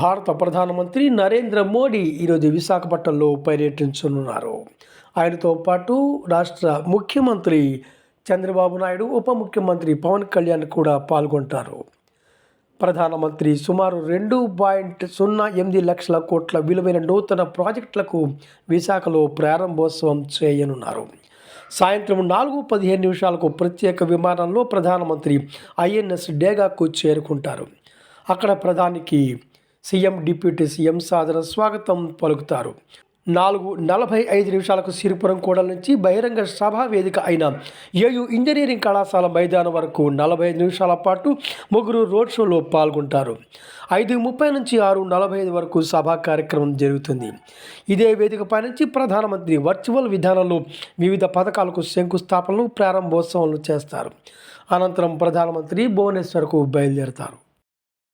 భారత ప్రధానమంత్రి నరేంద్ర మోడీ ఈరోజు విశాఖపట్నంలో పర్యటించనున్నారు. ఆయనతో పాటు రాష్ట్ర ముఖ్యమంత్రి చంద్రబాబు నాయుడు ఉప ముఖ్యమంత్రి పవన్ కళ్యాణ్ కూడా పాల్గొంటారు. ప్రధానమంత్రి సుమారు రెండు పాయింట్ సున్నా ఎనిమిది లక్షల కోట్ల విలువైన నూతన ప్రాజెక్టులకు విశాఖలో ప్రారంభోత్సవం చేయనున్నారు. సాయంత్రం నాలుగు పదిహేను నిమిషాలకు ప్రత్యేక విమానంలో ప్రధానమంత్రి ఐఎన్ఎస్ డేగాకు చేరుకుంటారు. అక్కడ ప్రధానికి సీఎం డిప్యూటీ సీఎం సాధన స్వాగతం పలుకుతారు. నాలుగు నలభై ఐదు నిమిషాలకు సిరిపురం కూడల నుంచి బహిరంగ సభా వేదిక అయిన ఏయు ఇంజనీరింగ్ కళాశాల మైదానం వరకు నలభై ఐదు నిమిషాల పాటు ముగ్గురు రోడ్ షోలో పాల్గొంటారు. ఐదు ముప్పై నుంచి ఆరు నలభై ఐదు వరకు సభా కార్యక్రమం జరుగుతుంది. ఇదే వేదికపై నుంచి ప్రధానమంత్రి వర్చువల్ విధానంలో వివిధ పథకాలకు శంకుస్థాపనలు ప్రారంభోత్సవాలు చేస్తారు. అనంతరం ప్రధానమంత్రి భువనేశ్వర్కు బయలుదేరతారు.